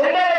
சின்னரெட்டியப்பட்டி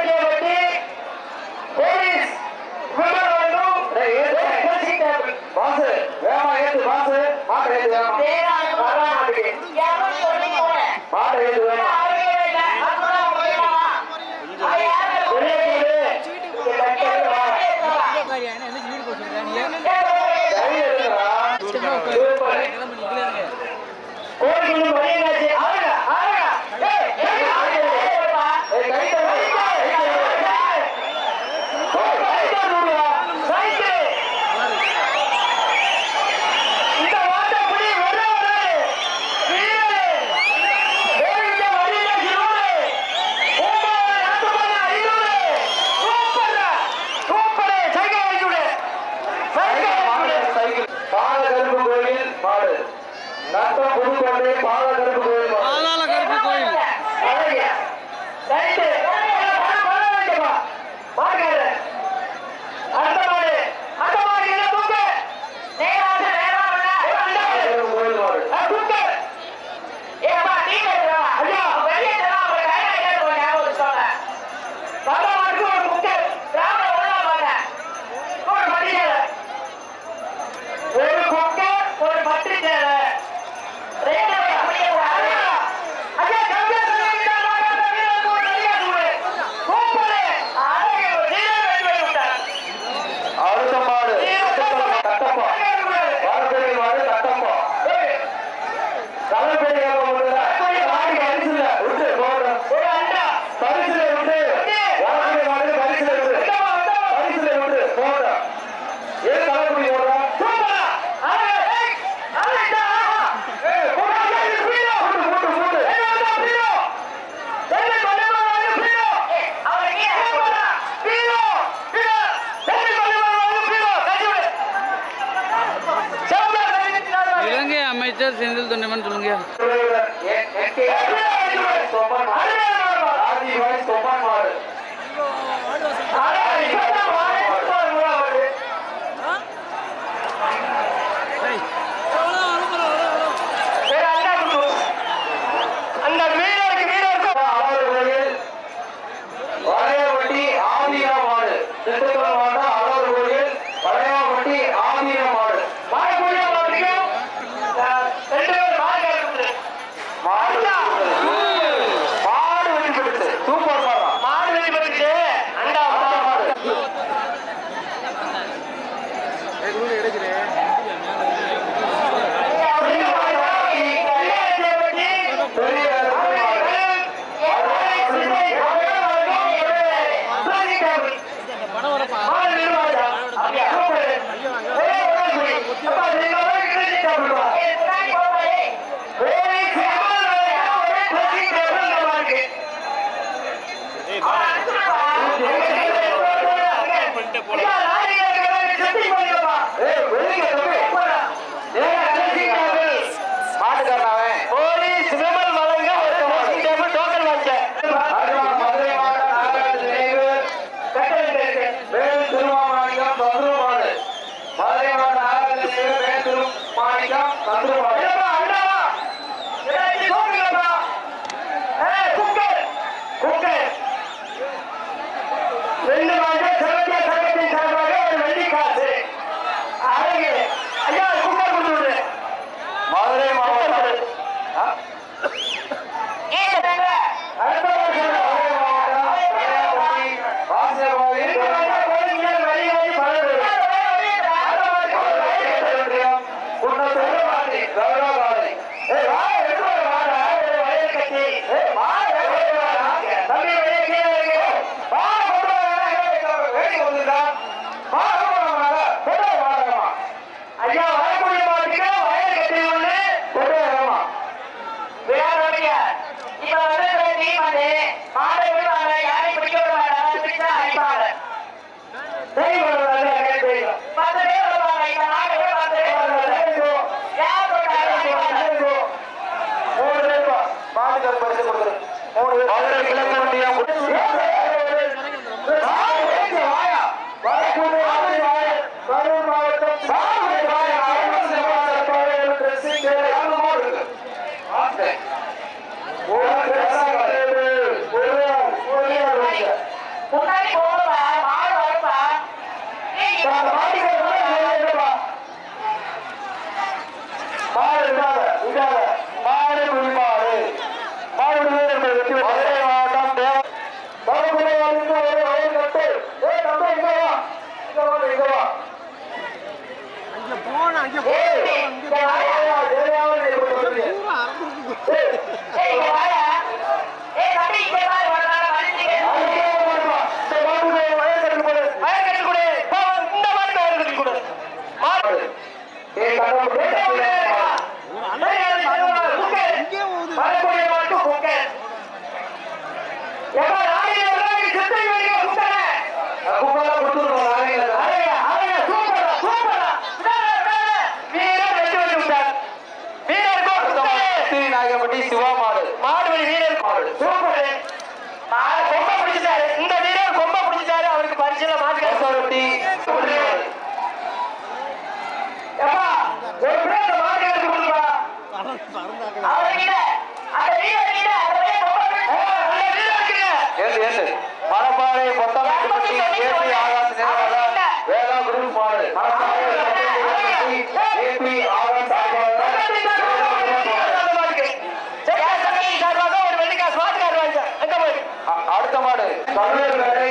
আলমিনের அவரை விளக்க மதுரை மணப்பாறை பொத்தமட்டி பற்றி கேபி ஆகாச நிறுவனம் வேதா அடுத்த மாடு. தமிழர் வேலை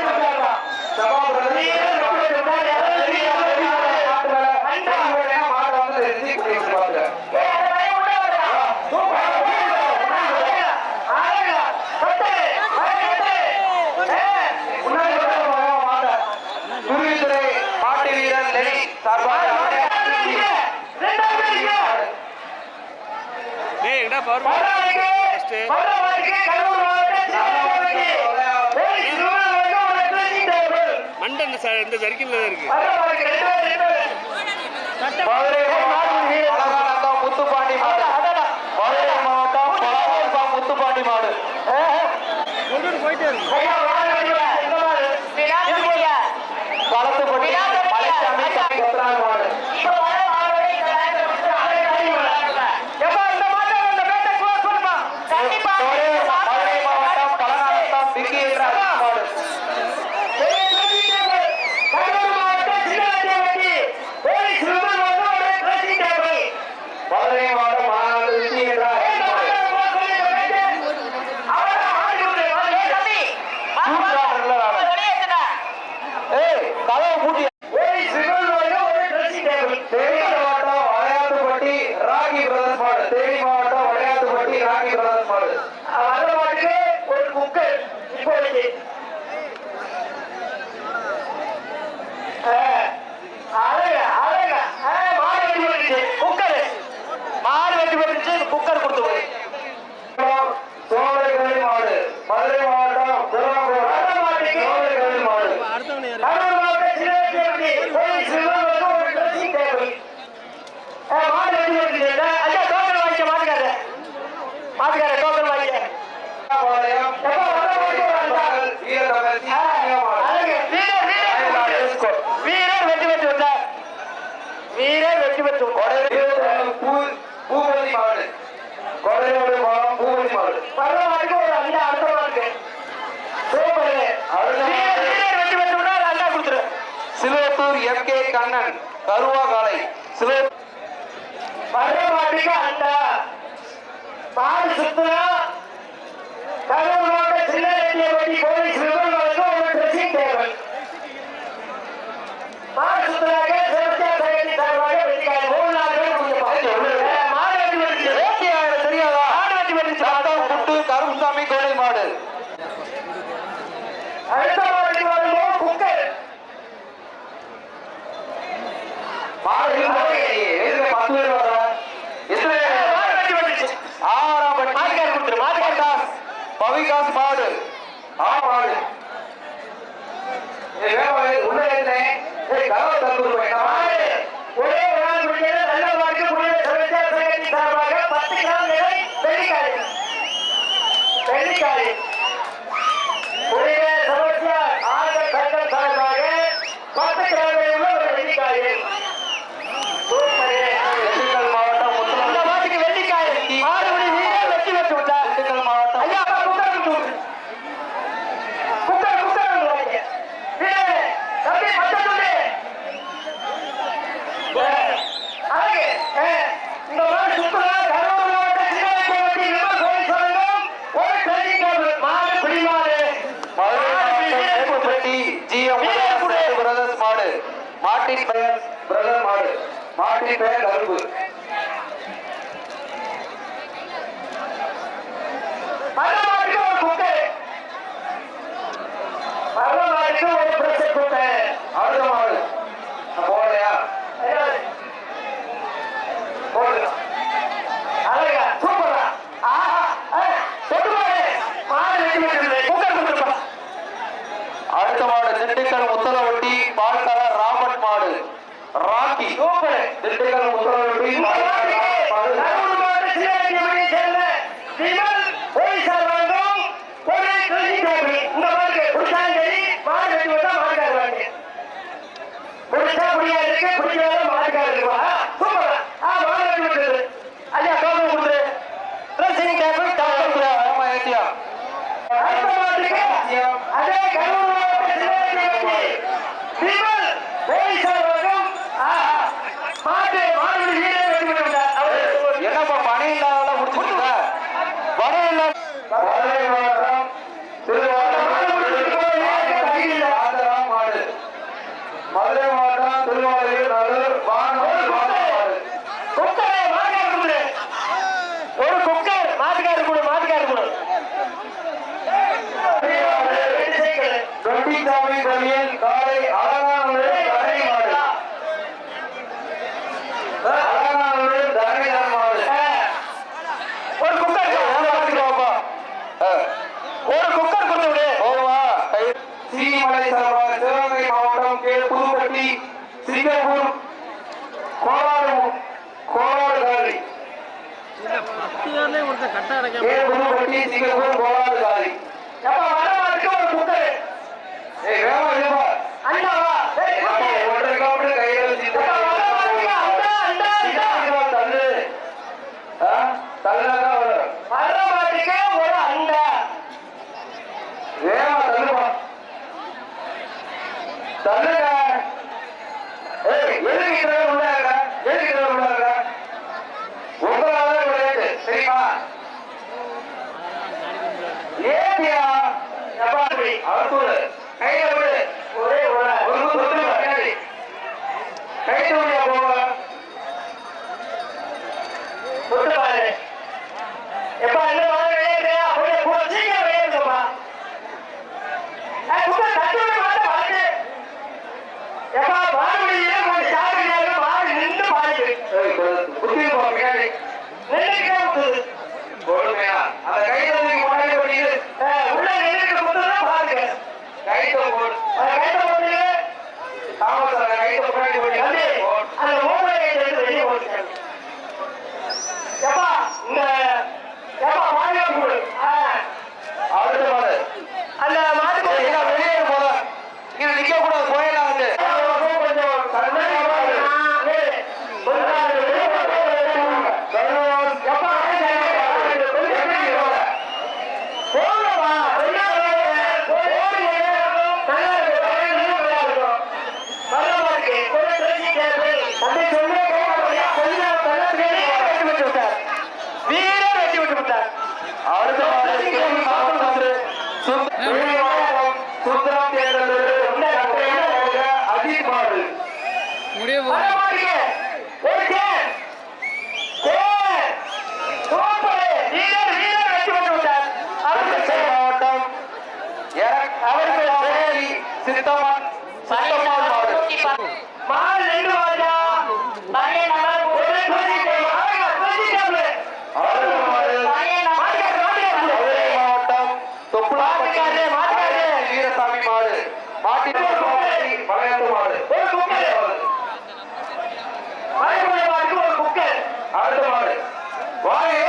பவர் மண்டன் சார் இந்த ஜர்க்கின்ல தான் இருக்கு. முத்துப்பாண்டி மாடு. மாவட்டம் முத்துப்பாண்டி. மாடு. போயிட்டே இருக்கு சிலத்தூர் எம் கே கண்ணன் கருவாகாலை. சில மரமாட்டுக்கு அண்டா பாரு சுத்தரா கரூர் மாவட்ட சில்லரெட்டியப்பட்டி போலீஸ் விவரங்களுக்கு ஒரு ட்ரெஸ்ஸிங் டேபிள் வரலாறுக்கு ஒரு பிரச்சனை கொடுத்தேன். அழுதமாவள் போலையா போடுறேன் அழகா சூப்பரா ஆஹா தொட்டுமாடு மாடு வெட்டி விட்டுருந்தேன் உட்கார் கொடுத்துருப்பா. அடுத்த மாடு திண்டுக்கல் முத்தலவட்டி பால்கர ராமன் மாடு. ராக்கி. சாத்தியம் அதே வரும் மாட்டு மாடு வீரர் வெற்றி விட்டார் என்னப்பா பணி இல்லாத முடிச்சுட்டா பணம் இல்லாத ஐந்தாமை பள்ளியில் காலை ஆறு புத்தி பின்னாடி வாழை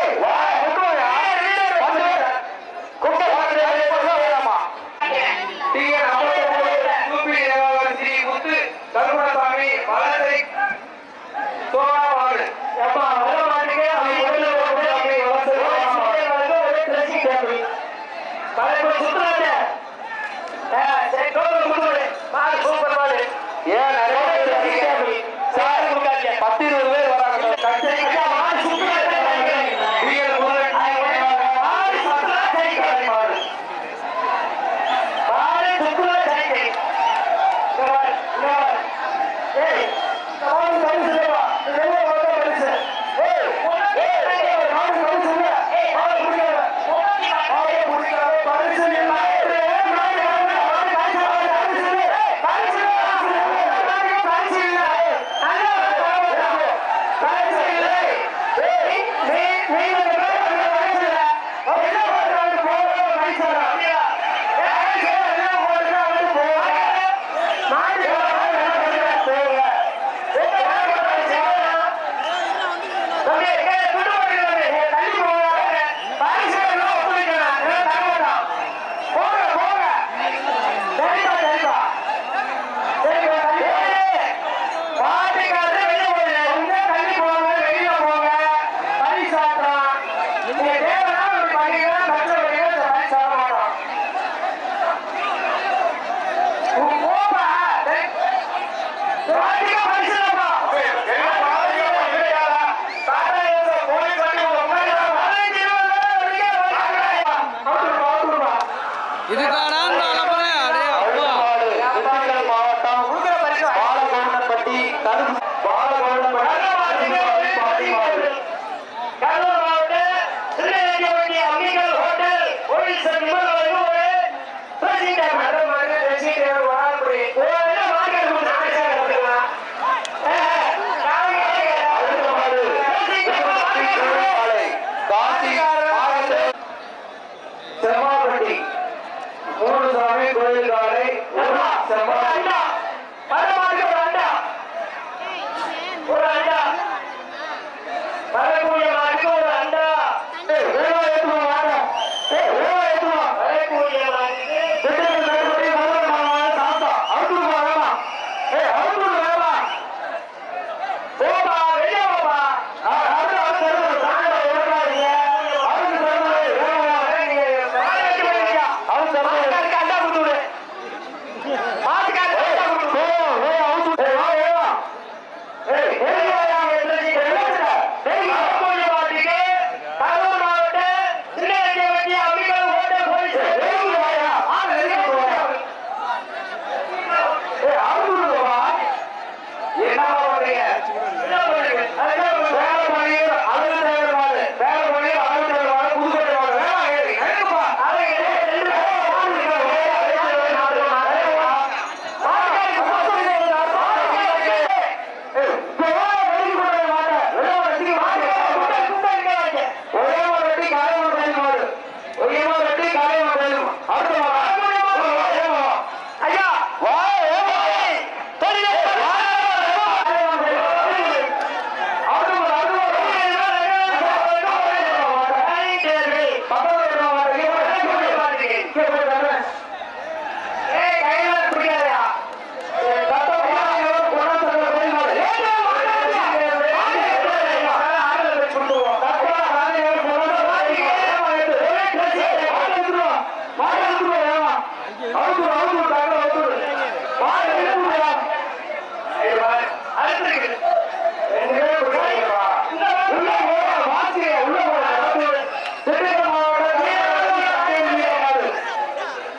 பத்து இருபது பேர்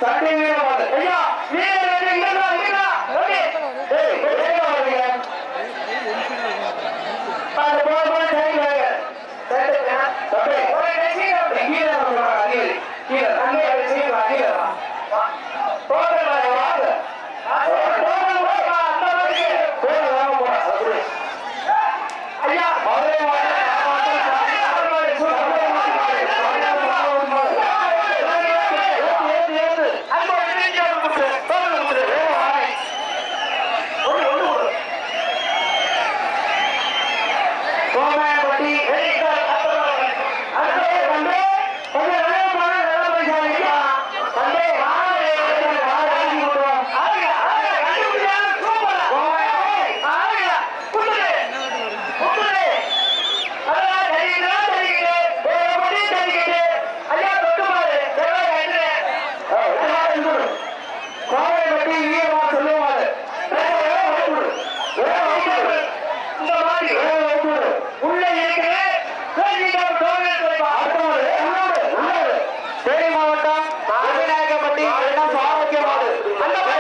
சண்டை வீரமாக ஐயா வீரர் வீரர் வீரர் aquí, ¡Eh! ¡Eh! ¡Eh!